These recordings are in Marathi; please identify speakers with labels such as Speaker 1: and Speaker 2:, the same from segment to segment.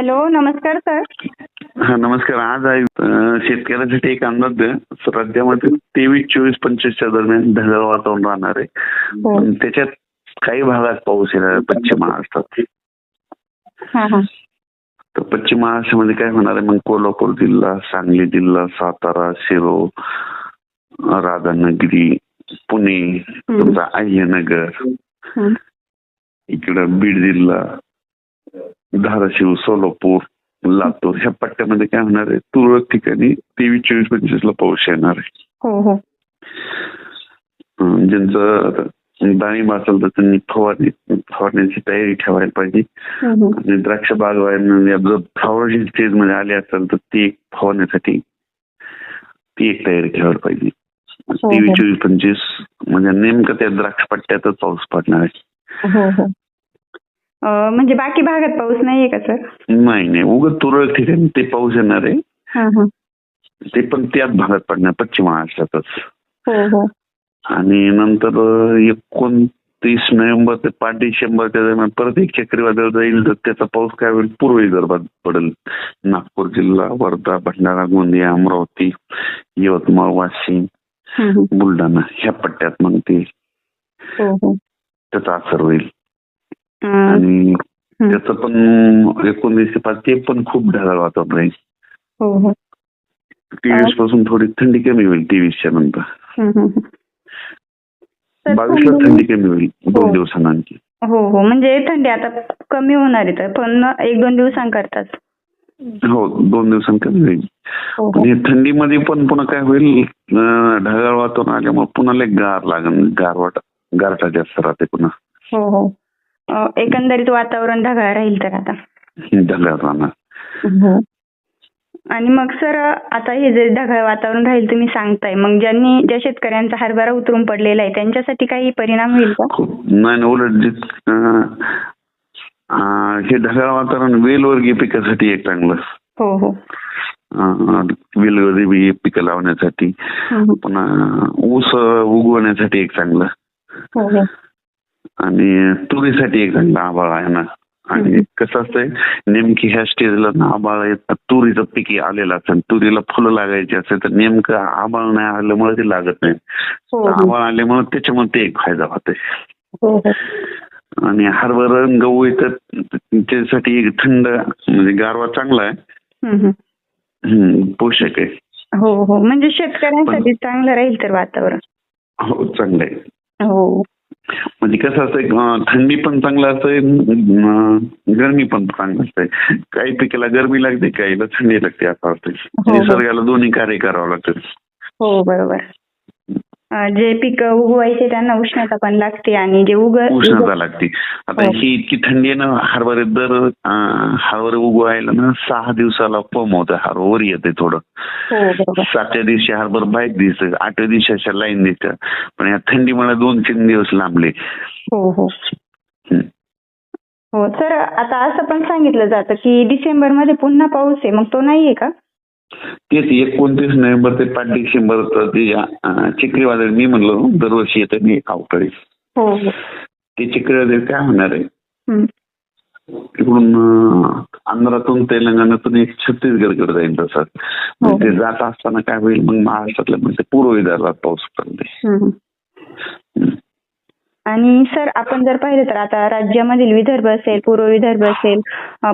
Speaker 1: हॅलो नमस्कार सर.
Speaker 2: हा नमस्कार. आज आहे अं, शेतकऱ्यासाठी एक अंदाज द्या. राज्यामध्ये तेवीस चोवीस पंचवीसच्या दरम्यान ढगाळ वातावरण राहणार आहे.
Speaker 1: हो.
Speaker 2: पण त्याच्यात काही भागात पाऊस येणार आहे. पश्चिम महाराष्ट्रात.
Speaker 1: हा हा.
Speaker 2: तर पश्चिम महाराष्ट्रामध्ये काय होणार आहे? मग कोल्हापूर जिल्हा सांगली जिल्हा सातारा शिरो राधानगरी पुणे तुमचा अहिल्यानगर
Speaker 1: हम्म.
Speaker 2: इकडं बीड जिल्हा धाराशिव सोलापूर लातूर ह्या पट्ट्यामध्ये काय होणार आहे? तुरळक ठिकाणी तेवीस चोवीस पंचवीस ला पाऊस येणार आहे.
Speaker 1: हो हो.
Speaker 2: ज्यांचं डाळिंब असेल तर त्यांनी फवारणी फवारण्याची तयारी ठेवायला पाहिजे.
Speaker 1: हम्म, हम्म.
Speaker 2: आणि द्राक्ष बागवान जर फ्लॉवरची स्टेजमध्ये आले असेल तर ती एक फवारण्यासाठी ती एक तयारी ठेवायला पाहिजे. तेवीस चोवीस पंचवीस म्हणजे नेमकं त्या द्राक्ष पट्ट्यातच पाऊस पडणार आहे.
Speaker 1: हो हो. म्हणजे बाकी भागात पाऊस नाहीये का सर?
Speaker 2: नाही नाही. उगत तुरळक ठिकाणी ते पाऊस येणार आहे.
Speaker 1: हा हा.
Speaker 2: ते पण त्याच भागात पडणार पश्चिम महाराष्ट्रातच.
Speaker 1: हो हो.
Speaker 2: आणि नंतर एकोणतीस नोव्हेंबर ते पाच डिसेंबरच्या दरम्यान परत एक चक्रीवादळ जाईल तर त्याचा पाऊस काय होईल? पूर्व विदर्भात पडेल. नागपूर जिल्हा वर्धा भंडारा गोंदिया अमरावती यवतमाळ वाशिम. बुलढाणा ह्या पट्ट्यात मग ते
Speaker 1: हो
Speaker 2: त्याचा असर होईल. आणि. त्याचं पण एकोणतीस ते पाच ते पण खूप ढगाळ वातावरण राहील
Speaker 1: हो हो.
Speaker 2: तेवीसपासून थोडी थंडी कमी होईल तेवीसच्या नंतर. बावीसला
Speaker 1: थंडी-
Speaker 2: कमी होईल दोन
Speaker 1: हो.
Speaker 2: दिवसांनी
Speaker 1: हो हो. म्हणजे थंडी आता कमी होणार आहे तर पण एक दोन दिवसांकरताच.
Speaker 2: हो दोन दिवसांनी कमी होईल.
Speaker 1: हो हो.
Speaker 2: हे थंडीमध्ये पण पुन्हा काय होईल ढगाळ वातावरण आल्यामुळे पुन्हा लय गार लागेल गार वाट गारठा जास्त राहते पुन्हा.
Speaker 1: हो हो. एकंदरीत वातावरण ढगाळ राहील तर आता.
Speaker 2: ढगाळ राहणार.
Speaker 1: हो. आणि मग सर आता हे जे ढगाळ वातावरण राहील तुम्ही सांगताय मग ज्यांनी ज्या शेतकऱ्यांचा हरभरा उतरून पडलेला आहे त्यांच्यासाठी काही परिणाम होईल का?
Speaker 2: नाही उलट हे ढगाळ वातावरण वेलवर्गीय पिकासाठी एक चांगलं.
Speaker 1: हो हो.
Speaker 2: वेलवर्गीय पिकं लावण्यासाठी
Speaker 1: हम्म.
Speaker 2: पुन्हा ऊस उगवण्यासाठी एक चांगलं.
Speaker 1: हो हो.
Speaker 2: आणि तुरीसाठी एक चांगलं आभाळ आहे ना. आणि. कसं असतंय नेमकी ह्या स्टेजला ना आबाळ येतात तुरीचं पीक आलेलं असेल तुरीला फुलं लागायची असेल तर नेमकं आबाळ नाही आल्यामुळे ते लागत नाही.
Speaker 1: हो हो.
Speaker 2: आबाळ आल्यामुळे त्याच्यामुळे ते एक फायदा होतोय.
Speaker 1: हो
Speaker 2: आणि हरभरा गहू येतात त्याच्यासाठी एक थंड म्हणजे गारवा चांगला आहे. पोषक आहे.
Speaker 1: हो हो. म्हणजे शेतकऱ्यांसाठी चांगलं राहील तर वातावरण.
Speaker 2: हो चांगलं आहे.
Speaker 1: हो.
Speaker 2: म्हणजे कसं असतंय थंडी पण चांगलं असतंय गरमी पण चांगलं असतंय. काही पिकाला गरमी लागते काहीला थंडी लागते असं असतंय.
Speaker 1: हो.
Speaker 2: निसर्गाला दोन्ही कार्य करावं लागतं.
Speaker 1: हो बरोबर. जे पीक उगवायचे त्यांना उष्णता पण लागते आणि जे उग
Speaker 2: उष्णता लागते. आता
Speaker 1: हो.
Speaker 2: ही इतकी थंडी आहे ना हरभरे दर हरभरे उगवायला ना सहा दिवसाला पम होतं हरभर येते थोडं.
Speaker 1: हो बरोबर.
Speaker 2: सातव्या दिवशी हरभर बाईक दिसत आठव्या दिवशी अशा लाईन दिसतात पण या थंडीमुळे दोन तीन दिवस लांबले.
Speaker 1: हो हो. हो सर आता असं पण सांगितलं जातं की डिसेंबरमध्ये पुन्हा पाऊस आहे मग तो नाहीये का?
Speaker 2: तेच एकोणतीस नोव्हेंबर ते पाच डिसेंबर चक्रीवादळ मी म्हणलो दरवर्षी येतं मी अवकाळी.
Speaker 1: हो. हो
Speaker 2: ते चक्रीवादळ काय होणार आहे. तिकडून आंध्रातून तेलंगणातून एक छत्तीसगडकडे जाईल तसं.
Speaker 1: हो.
Speaker 2: मग ते जात असताना काय होईल? मग महाराष्ट्रातल्या म्हणजे पूर्व विदर्भात पाऊस पडले.
Speaker 1: आणि सर आपण जर पाहिलं तर आता राज्यामधील विदर्भ असेल पूर्व विदर्भ असेल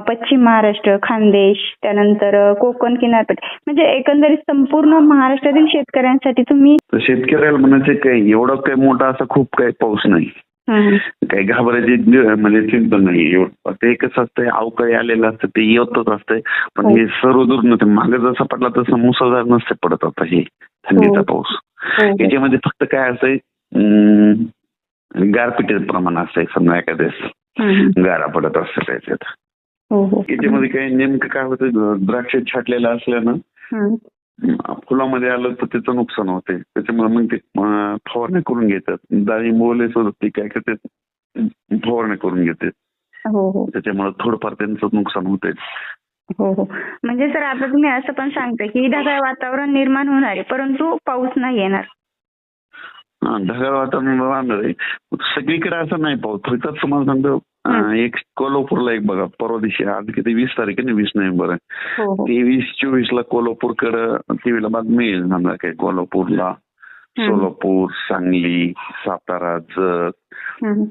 Speaker 1: पश्चिम महाराष्ट्र खानदेश त्यानंतर कोकण किनारपट्टी म्हणजे एकंदरीत संपूर्ण महाराष्ट्रातील शेतकऱ्यांसाठी तुम्ही
Speaker 2: शेतकऱ्याला म्हणायचं काय एवढा काही मोठा असा खूप काही पाऊस नाही. काही घाबरायची म्हणजे चिंता नाही ते कसं असतंय अवकाळी आलेलं असतं ते येतच असतंय पण
Speaker 1: हो.
Speaker 2: हे सर्व दूर नव्हते मागे जसा पडला तसा मुसळधार नसते पडत आता हे थंडीचा
Speaker 1: हो.
Speaker 2: पाऊस
Speaker 1: हो.
Speaker 2: याच्यामध्ये फक्त काय असतंय गारपिटीचं प्रमाण असतंय समजा एखाद्यास. गारा पडत असतं त्याच्यात
Speaker 1: हो हो.
Speaker 2: याच्यामध्ये काही नेमकं काय होतं? द्राक्ष छाटलेलं असल्यानं फुलामध्ये आलं तर त्याचं नुकसान होते. त्याच्यामुळे मग ते फवारणी करून घेतात. डाळिंब ओले सोडत ते काय करतात? फवारणी करून घेतात.
Speaker 1: हो
Speaker 2: त्याच्यामुळे थोडंफार त्यांचं नुकसान होते
Speaker 1: हो हो. म्हणजे सर आता तुम्ही असं पण सांगताय की ढगाळ वातावरण निर्माण होणार आहे परंतु पाऊस नाही येणार.
Speaker 2: ढगाळ वातावरण राहणार आहे. सगळीकडे असं नाही पाऊस फक्त तुम्हाला सांगतो एक कोल्हापूरला एक बघा परवा दिवशी आज किती वीस तारीख आहे ना वीस नोव्हेंबर आहे.
Speaker 1: हो हो.
Speaker 2: तेवीस चोवीस ला कोल्हापूरकडं टीव्हीला बातमी येईल समजा काय कोल्हापूरला. सोलापूर सांगली सातारा जत.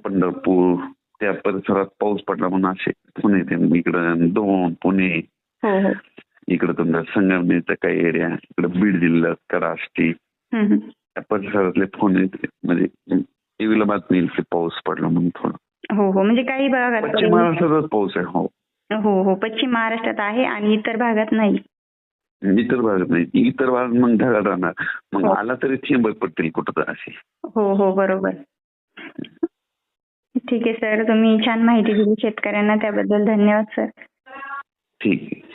Speaker 2: पंढरपूर त्या परिसरात पाऊस पडला म्हणून असे पुणे ते इकडं दोन पुणे.
Speaker 1: हो
Speaker 2: इकडं तुमच्या संगमनेरचा काही एरिया इकडं बीड जिल्ह्यात कराष्टी. परिसरातले फोन येते म्हणजे टीव्हीला बातमी येईल की पाऊस पडला म्हणून थोडं.
Speaker 1: हो हो. म्हणजे काही भागात
Speaker 2: पश्चिम महाराष्ट्रातच पाऊस आहे हो.
Speaker 1: हो हो. पश्चिम महाराष्ट्रात आहे आणि इतर भागात नाही.
Speaker 2: इतर भागात नाही. इतर भागात मग ढगाळ राहणार. मग
Speaker 1: हो.
Speaker 2: आला तरी थेंब पडतील कुठं तर असे.
Speaker 1: हो हो. बरोबर. ठीक आहे सर. तुम्ही छान माहिती दिली शेतकऱ्यांना. त्याबद्दल धन्यवाद सर.
Speaker 2: ठीक आहे.